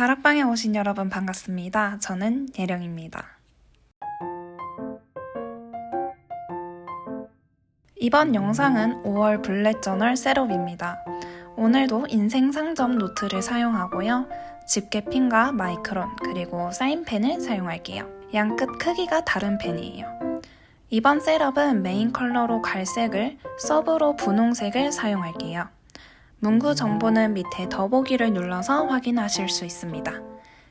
다락방에 오신 여러분 반갑습니다. 저는 예령입니다. 이번 영상은 5월 블랙 저널 셋업입니다. 오늘도 인생 상점 노트를 사용하고요. 집게핀과 마이크론 그리고 사인펜을 사용할게요. 양끝 크기가 다른 펜이에요. 이번 셋업은 메인 컬러로 갈색을, 서브로 분홍색을 사용할게요. 문구 정보는 밑에 더보기를 눌러서 확인하실 수 있습니다.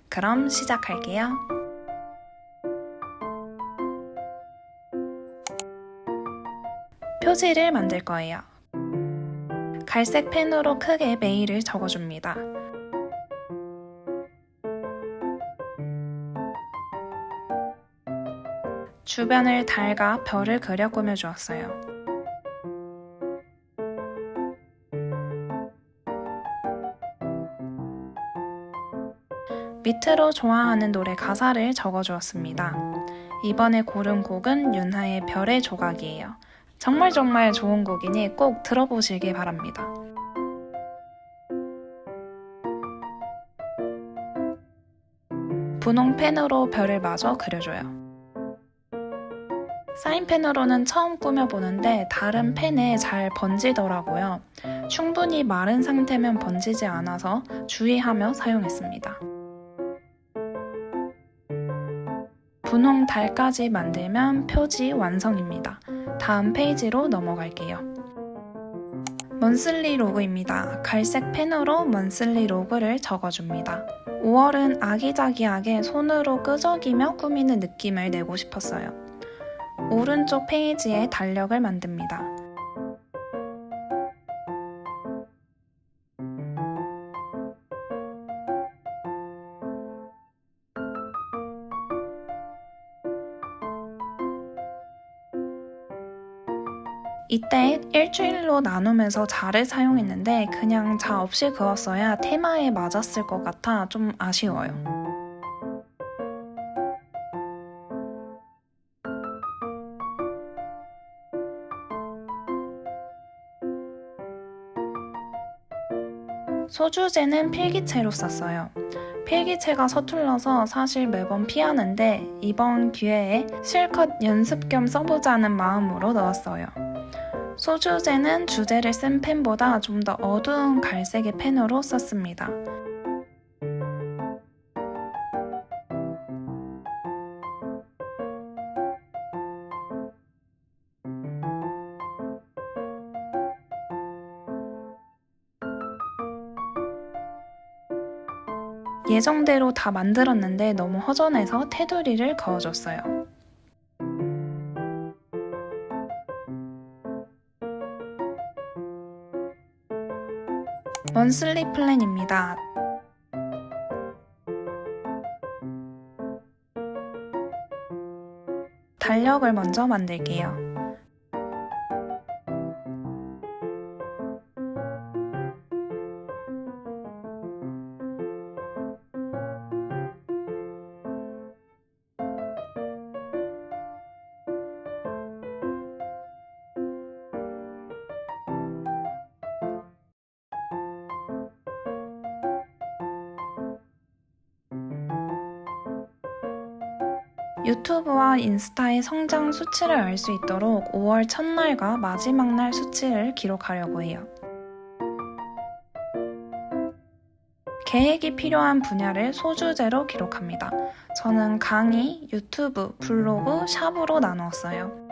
그럼 시작할게요. 표지를 만들 거예요. 갈색 펜으로 크게 메일을 적어줍니다. 주변을 달과 별을 그려 꾸며 주었어요. 밑으로 좋아하는 노래 가사를 적어주었습니다. 이번에 고른 곡은 윤하의 별의 조각이에요. 정말 정말 좋은 곡이니 꼭 들어보시길 바랍니다. 분홍 펜으로 별을 마저 그려줘요. 사인펜으로는 처음 꾸며보는데 다른 펜에 잘 번지더라고요. 충분히 마른 상태면 번지지 않아서 주의하며 사용했습니다. 분홍 달까지 만들면 표지 완성입니다. 다음 페이지로 넘어갈게요. 먼슬리 로그입니다. 갈색 펜으로 먼슬리 로그를 적어줍니다. 5월은 아기자기하게 손으로 끄적이며 꾸미는 느낌을 내고 싶었어요. 오른쪽 페이지에 달력을 만듭니다. 이때 일주일로 나누면서 자를 사용했는데 그냥 자 없이 그었어야 테마에 맞았을 것 같아 좀 아쉬워요. 소주제는 필기체로 썼어요. 필기체가 서툴러서 사실 매번 피하는데 이번 기회에 실컷 연습 겸 써보자는 마음으로 넣었어요. 소주제는 주제를 쓴 펜보다 좀 더 어두운 갈색의 펜으로 썼습니다. 예정대로 다 만들었는데 너무 허전해서 테두리를 그어줬어요. 먼슬리 플랜입니다. 달력을 먼저 만들게요. 유튜브와 인스타의 성장 수치를 알 수 있도록 5월 첫날과 마지막 날 수치를 기록하려고 해요. 계획이 필요한 분야를 소주제로 기록합니다. 저는 강의, 유튜브, 블로그, 샵으로 나누었어요.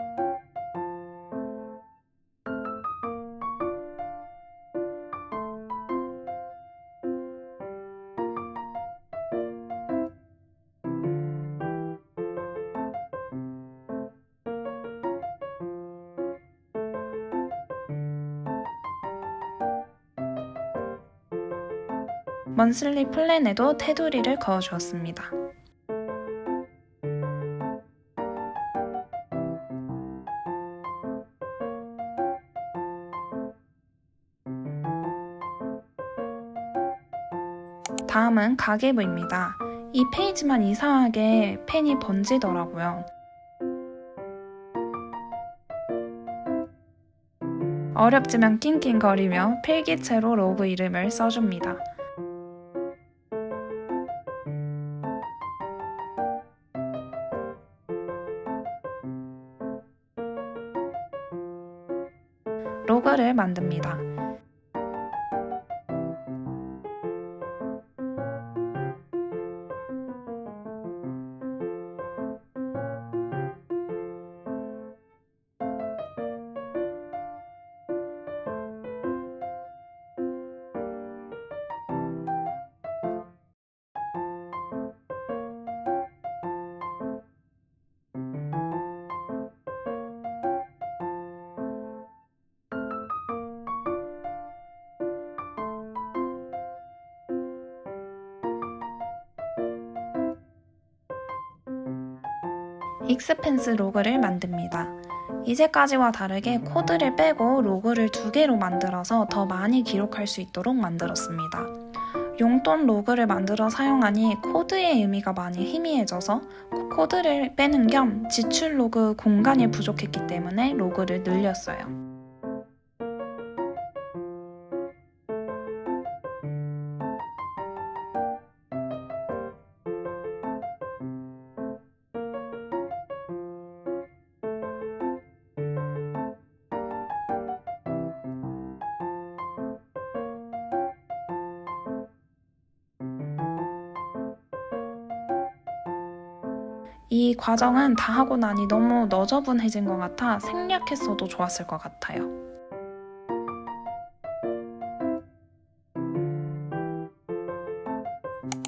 먼슬리 플랜에도 테두리를 그어주었습니다. 다음은 가계부입니다. 이 페이지만 이상하게 펜이 번지더라고요. 어렵지만 낑낑거리며 필기체로 로그 이름을 써줍니다. 만듭니다. 익스펜스 로그를 만듭니다. 이제까지와 다르게 코드를 빼고 로그를 두 개로 만들어서 더 많이 기록할 수 있도록 만들었습니다. 용돈 로그를 만들어 사용하니 코드의 의미가 많이 희미해져서 코드를 빼는 겸 지출 로그 공간이 부족했기 때문에 로그를 늘렸어요. 이 과정은 다 하고 나니 너무 너저분해진 것 같아 생략했어도 좋았을 것 같아요.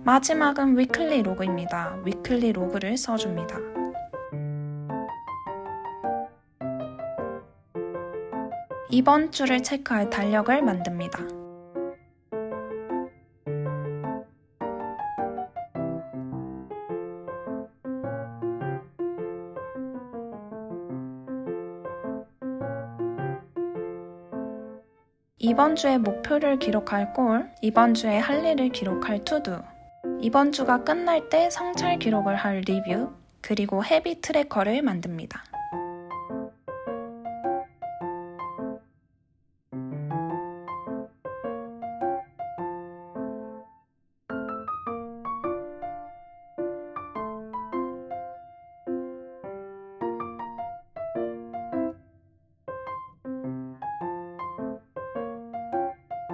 마지막은 위클리 로그입니다. 위클리 로그를 써줍니다. 이번 주를 체크할 달력을 만듭니다. 이번 주의 목표를 기록할 골, 이번 주에 할 일을 기록할 투두, 이번 주가 끝날 때 성찰 기록을 할 리뷰, 그리고 헤비 트래커를 만듭니다.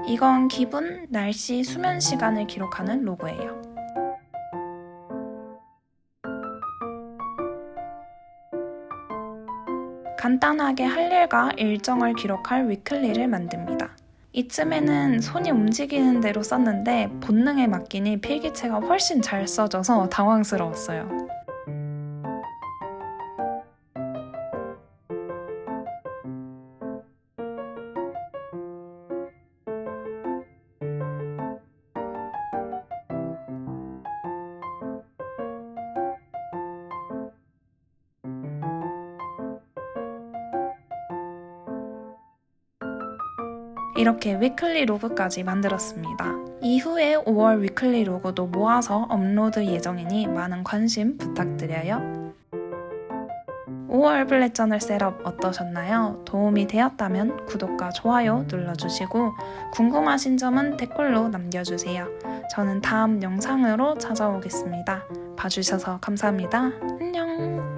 이건 기분, 날씨, 수면 시간을 기록하는 로그예요. 간단하게 할 일과 일정을 기록할 위클리를 만듭니다. 이쯤에는 손이 움직이는 대로 썼는데 본능에 맡기니 필기체가 훨씬 잘 써져서 당황스러웠어요. 이렇게 위클리 로그까지 만들었습니다. 이후에 5월 위클리 로그도 모아서 업로드 예정이니 많은 관심 부탁드려요. 5월 블랙 저널 셋업 어떠셨나요? 도움이 되었다면 구독과 좋아요 눌러주시고 궁금하신 점은 댓글로 남겨주세요. 저는 다음 영상으로 찾아오겠습니다. 봐주셔서 감사합니다. 안녕!